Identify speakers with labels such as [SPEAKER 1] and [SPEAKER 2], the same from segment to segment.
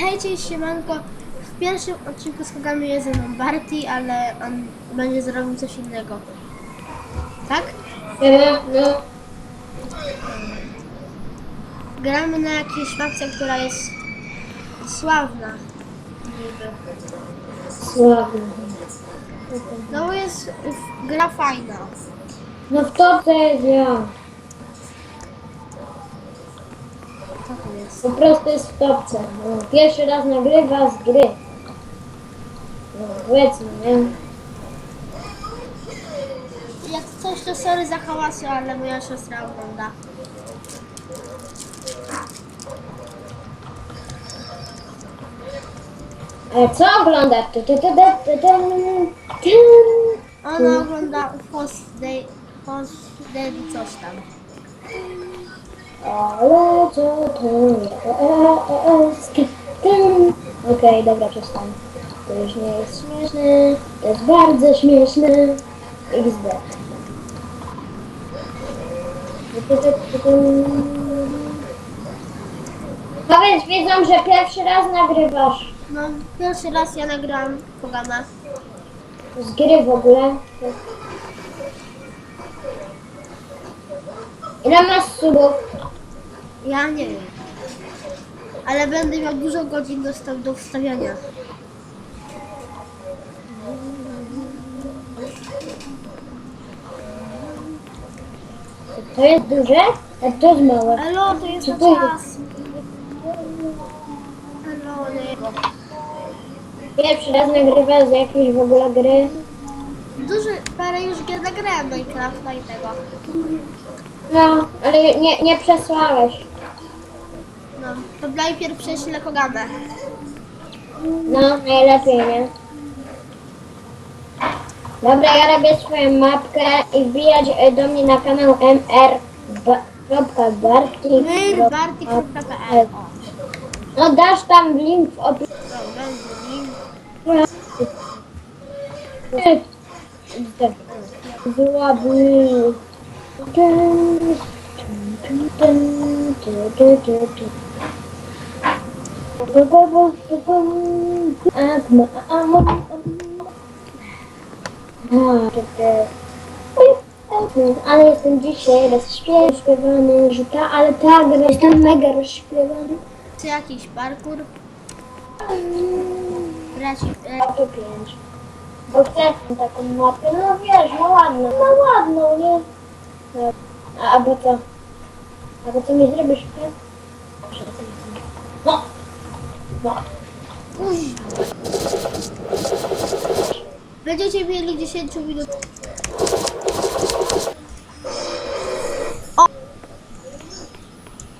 [SPEAKER 1] Hej, cześć, siemanko. W pierwszym odcinku z Kogami jest ze mną Barty, ale on będzie zrobił coś innego. Tak?
[SPEAKER 2] No,
[SPEAKER 1] Gramy na jakiejś mapce, która jest sławna. Niby.
[SPEAKER 2] sławny.
[SPEAKER 1] No bo jest gra fajna.
[SPEAKER 2] No w topce jest ja.
[SPEAKER 1] Co to jest?
[SPEAKER 2] Po prostu jest w topce. No, pierwszy raz nagrywa z gry. No powiedzmy, nie?
[SPEAKER 1] Jak coś to sorry za hałasy, ale moja siostra ogląda.
[SPEAKER 2] Ale co oglądasz? Ty, ty, ty, ty, ty, ty, ty.
[SPEAKER 1] Ona ogląda Host Day, Host Day coś tam.
[SPEAKER 2] Ale co to jest? Okej, dobra, przestań. To już nie jest śmieszne. To jest bardzo śmieszne. XD. Ty, ty, ty, ty. Powiedz wiedzom, że pierwszy raz nagrywasz
[SPEAKER 1] No, pierwszy raz ja nagrałam Kogama.
[SPEAKER 2] z gry w ogóle. Ile masz subów?
[SPEAKER 1] Ja nie wiem. Ale będę miał dużo godzin do, do wstawiania.
[SPEAKER 2] To jest duże, a to jest małe.
[SPEAKER 1] Elo, to jest na czas. Elo, nie.
[SPEAKER 2] Pierwszy raz nagrywasz z jakiejś w ogóle gry.
[SPEAKER 1] Duży, parę już gier nagrałem Minecrafta i tego.
[SPEAKER 2] No, ale nie, nie przesłałeś.
[SPEAKER 1] No, to najpierw prześlę Kogamę.
[SPEAKER 2] No, najlepiej, nie? Dobra, ja robię swoją mapkę i wbijać e, do mnie na kanał mr.bartik.
[SPEAKER 1] Myrbartik.pl O,
[SPEAKER 2] No dasz tam link w opisie. Złaby. Ale jestem dzisiaj rozśpiewany, że ta, ale ta gra jestem mega rozśpiewany.
[SPEAKER 1] Czy jakiś parkour? Braci, e,
[SPEAKER 2] to pięć. Bo chcę taką mapę, no wiesz, no ładną. No ładną, nie? No. A, albo co? Albo co mi zrobisz, nie? No. No.
[SPEAKER 1] Będziecie mieli 10 minut.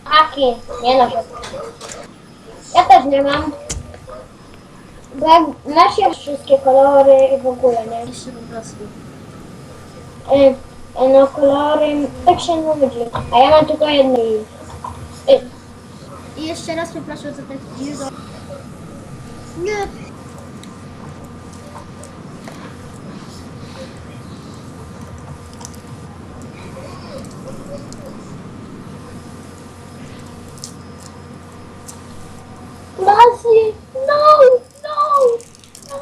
[SPEAKER 2] Haki. Nie no, że... Ja też nie mam. Bo jak masz wszystkie kolory i w ogóle, nie?
[SPEAKER 1] Jeszcze po prostu.
[SPEAKER 2] Y, no kolory, tak się nudzi. A ja mam tylko jedno. Y,
[SPEAKER 1] I jeszcze raz przepraszam za ten dziwno. Nie.
[SPEAKER 2] Mazi, no, no, no.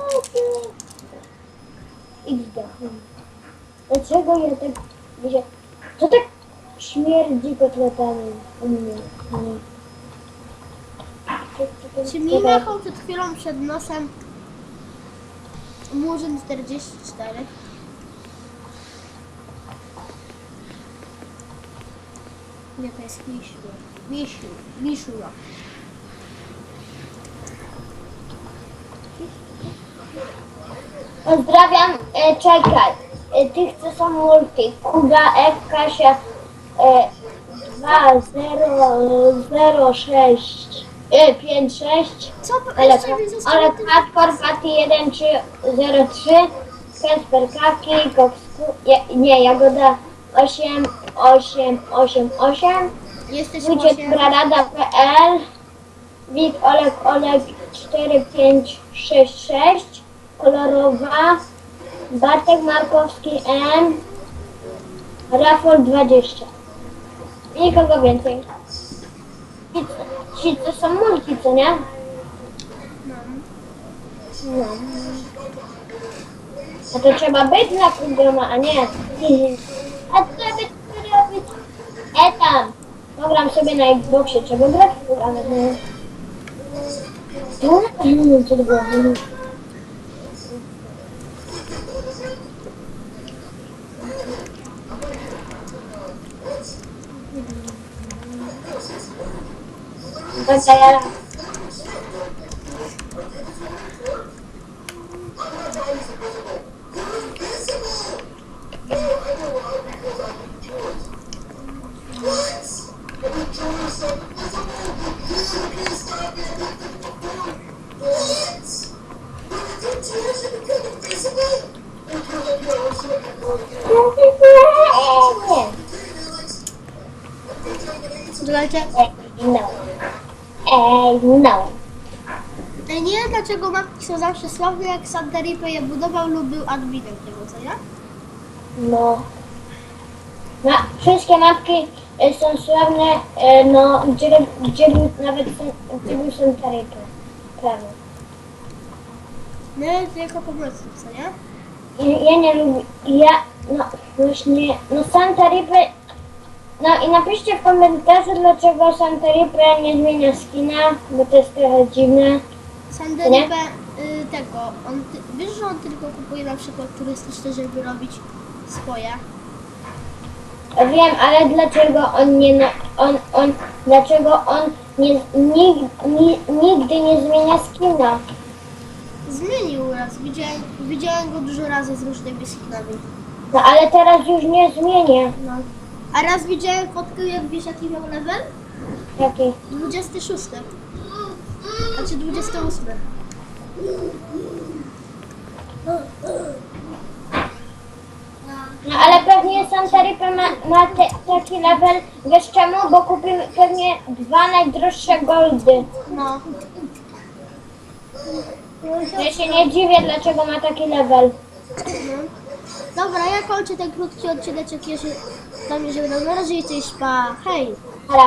[SPEAKER 2] XD. Dlaczego ja tak, wiecie, co tak śmierdzi kotletami u mnie? Nie.
[SPEAKER 1] Czy mi machał przed chwilą przed nosem Murzyn 44? Nie, to jest Misiu. Misiu. Misiula.
[SPEAKER 2] Pozdrawiam, e, czekaj, e, tych co są multi, Kuda, F, Kasia, e, 2, 0, 0, 6, e, 5, 6,
[SPEAKER 1] Co? Jeszcze mi zostało?
[SPEAKER 2] Ale
[SPEAKER 1] tylko-
[SPEAKER 2] Katkor, Katy 1, 3, 0, 3, Kasper, Kaki, Koksku, nie, nie, Jagoda 8, 8, 8, 8,
[SPEAKER 1] Jesteś
[SPEAKER 2] Wójciek
[SPEAKER 1] osiem.
[SPEAKER 2] Wik Olek Olek 4566 Kolorowa. Bartek Markowski M Rafał 20 I nikogo więcej Mulki, to są mulki, co nie? No. A to trzeba być dla programa, a nie. A co tutaj być robić etan. Program sobie na Xboxie, trzeba grać w programie. No. To? Co to było? Dobra, ja... Nie.
[SPEAKER 1] Słuchajcie,
[SPEAKER 2] Ej, no. No.
[SPEAKER 1] Ej, nie wiem dlaczego mapki są zawsze sławne, jak Santaripe je budował lub był adminem tego, co nie?
[SPEAKER 2] No. Ma, wszystkie mapki e, są sławne, e, no, gdzie, gdzie był nawet sen- gdzie był Santarypy. Prawie.
[SPEAKER 1] My tylko po prostu, co nie?
[SPEAKER 2] I, ja nie lubię, ja, no właśnie, no Santarypy, no i napiszcie w komentarzu, dlaczego Santarypy nie zmienia skina, bo to jest trochę dziwne.
[SPEAKER 1] Santaripe y, tego, on, wiesz, że on tylko kupuje na przykład turystyczne, żeby robić swoje.
[SPEAKER 2] Wiem, ale dlaczego on nie, on, on, dlaczego on nie, nig, ni, nigdy nie zmienia skina?
[SPEAKER 1] Zmienił raz, widziałem, widziałem go dużo razy z różnymi skinami.
[SPEAKER 2] No ale teraz już nie zmienię.
[SPEAKER 1] No. A raz widziałem fotkę, jak wiesz jaki miał level?
[SPEAKER 2] Jaki?
[SPEAKER 1] 26. Znaczy 28.
[SPEAKER 2] No ale pewnie Santarypa ma, ma te, taki level, wiesz czemu? Bo kupił pewnie dwa najdroższe goldy.
[SPEAKER 1] No.
[SPEAKER 2] Ja się nie dziwię, dlaczego ma taki level.
[SPEAKER 1] no. Dobra, ja kończę ten krótki odcineczek, jeżeli dla mnie, żeby na razie jesteś pa. Hej!